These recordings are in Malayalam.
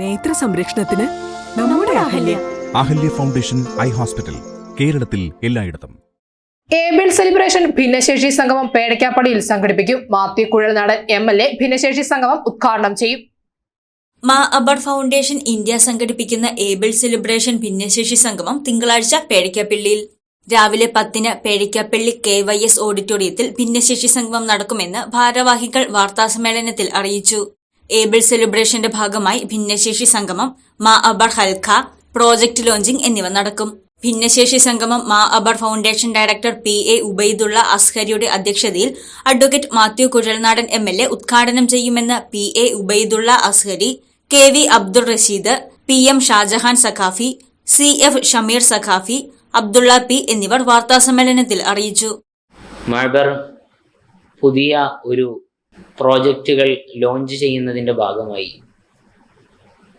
നേത്ര സംരക്ഷണത്തിന് നമ്മുടെ Ahalya. Ahalya. Foundation eye hospital കേരളത്തിൽ എല്ലായിടത്തും. ഏബിൾ സെലിബ്രേഷൻ ഭിന്നശേഷി സംഗമം പേടയ്ക്കാപ്പടിയിൽ സംഘടിപ്പിക്കും. Mathew Kuzhalnadan M L A ഭിന്നശേഷി സംഗമം ഉദ്ഘാടനം ചെയ്യും. മാ അബർ ഫൗണ്ടേഷൻ ഇന്ത്യ സംഘടിപ്പിക്കുന്ന ഏബിൾ സെലിബ്രേഷൻ ഭിന്നശേഷി സംഗമം തിങ്കളാഴ്ച പേടിക്കപ്പള്ളിയിൽ രാവിലെ പത്തിന് പേടിക്കപ്പള്ളി കെ വൈ എസ് ഓഡിറ്റോറിയത്തിൽ ഭിന്നശേഷി സംഗമം നടക്കുമെന്ന് ഭാരവാഹികൾ വാർത്താസമ്മേളനത്തിൽ അറിയിച്ചു. ഏബിൾ സെലിബ്രേഷന്റെ ഭാഗമായി ഭിന്നശേഷി സംഗമം മാ അബർ ഹൽഖ പ്രോജക്ട് ലോഞ്ചിംഗ് എന്നിവ നടക്കും. ഭിന്നശേഷി സംഗമം Maabar foundation director P A Ubaidullah അസ്ഹരിയുടെ അധ്യക്ഷതയിൽ advocate Mathew Kuzhalnadan M L A ഉദ്ഘാടനം ചെയ്യുമെന്ന് P A Ubaidullah Azhari K V Abdul Rasheed P M Shahjahan Saqafi C F Shameer Saqafi Abdullah P എന്നിവർ വാർത്താസമ്മേളനത്തിൽ അറിയിച്ചു. പുതിയ ഒരു പ്രോജക്റ്റുകൾ ലോഞ്ച് ചെയ്യുന്നതിന്റെ ഭാഗമായി.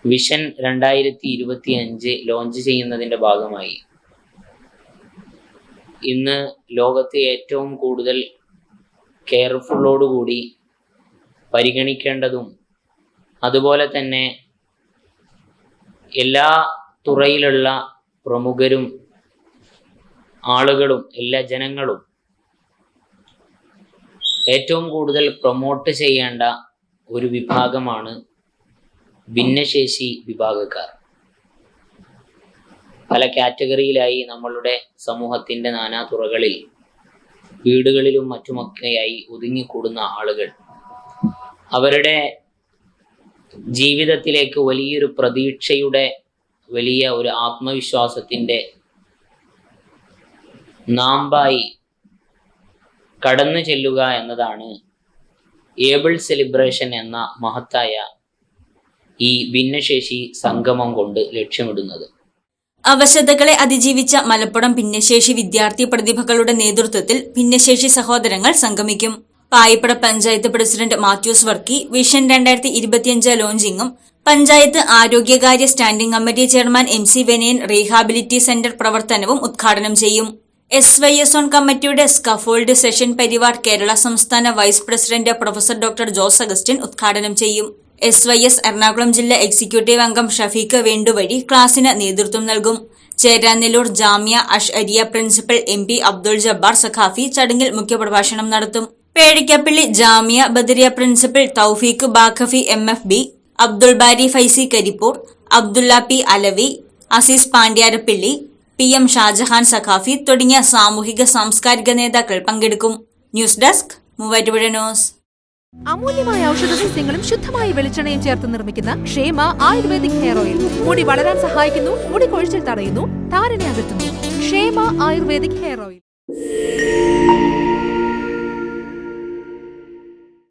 വിഷൻ രണ്ടായിരത്തി ഇരുപത്തി അഞ്ച് ലോഞ്ച് ചെയ്യുന്നതിന്റെ ഭാഗമായി. ഇന്ന് ലോകത്ത് ഏറ്റവും കൂടുതൽ കെയർഫുള്ളോടുകൂടി പരിഗണിക്കേണ്ടതും അതുപോലെ തന്നെ എല്ലാ തുറയിലുള്ള പ്രമുഖരും ആളുകളും എല്ലാ ജനങ്ങളും ഏറ്റവും കൂടുതൽ പ്രൊമോട്ട് ചെയ്യേണ്ട ഒരു വിഭാഗമാണ് ഭിന്നശേഷി വിഭാഗക്കാർ. പല കാറ്റഗറിയിലായി നമ്മളുടെ സമൂഹത്തിന്റെ നാനാതുറകളിൽ വീടുകളിലും മറ്റുമൊക്കെയായി ഒതുങ്ങിക്കൂടുന്ന ആളുകൾ. അവരുടെ ജീവിതത്തിലേക്ക് വലിയൊരു പ്രതീക്ഷയുടെ വലിയ ഒരു ആത്മവിശ്വാസത്തിന്റെ നാമ്പായി കടന്നു ചെല്ലുക എന്നതാണ് ഏബിൾ സെലിബ്രേഷൻ എന്ന മഹത്തായ ഈ ഭിന്നശേഷി സംഗമം കൊണ്ട് ലക്ഷ്യമിടുന്നത്. അവശതകളെ അതിജീവിച്ച മലപ്പുറം ഭിന്നശേഷി വിദ്യാർത്ഥി പ്രതിഭകളുടെ നേതൃത്വത്തിൽ ഭിന്നശേഷി സഹോദരങ്ങൾ സംഗമിക്കും. പായിപ്പട പഞ്ചായത്ത് പ്രസിഡന്റ് മാത്യൂസ് വർക്കി വിഷൻ രണ്ടായിരത്തി ഇരുപത്തിയഞ്ച് ലോഞ്ചിങ്ങും panchayat ആരോഗ്യകാര്യ standing committee chairman M C വെനയൻ റീഹാബിലിറ്റി centre പ്രവർത്തനവും ഉദ്ഘാടനം ചെയ്യും. എസ് വൈ എസ് ഓൺ കമ്മിറ്റിയുടെ സ്കഫോൾഡ് സെഷൻ പരിവാർ കേരള സംസ്ഥാന vice president professor doctor Jose Augustine ഉദ്ഘാടനം ചെയ്യും. എസ് വൈ എസ് എറണാകുളം ജില്ലാ എക്സിക്യൂട്ടീവ് അംഗം ഷഫീഖ് വേണ്ടുവഴി ക്ലാസിന് നേതൃത്വം നൽകും. Cheranalloor Jamia Ashariya principal M P Abdul Jabbar Saqafi ചടങ്ങിൽ മുഖ്യപ്രഭാഷണം നടത്തും. Pedikkappally Jamia Badariya principal Taufeeq Baqafi M F B Abdul Bari Faizy Karipur Abdullah P Alavi Azeez Pandyarappilly P M Shahjahan Saqafi തുടങ്ങിയ സാമൂഹിക സാംസ്കാരിക നേതാക്കൾ പങ്കെടുക്കും. News desk Muvattupuzha news. അമൂല്യമായ ഔഷധ സസ്യങ്ങളും ശുദ്ധമായ വെളിച്ചെണ്ണയും ചേർത്ത് നിർമ്മിക്കുന്ന ക്ഷേമ ആയുർവേദിക് ഹെയർ ഓയിൽ. മുടി വളരാൻ സഹായിക്കുന്നു മുടി കൊഴിച്ചിൽ തടയുന്നു താരനെ അകറ്റുന്നു. ക്ഷേമ ആയുർവേദിക് ഹെയർ ഓയിൽ.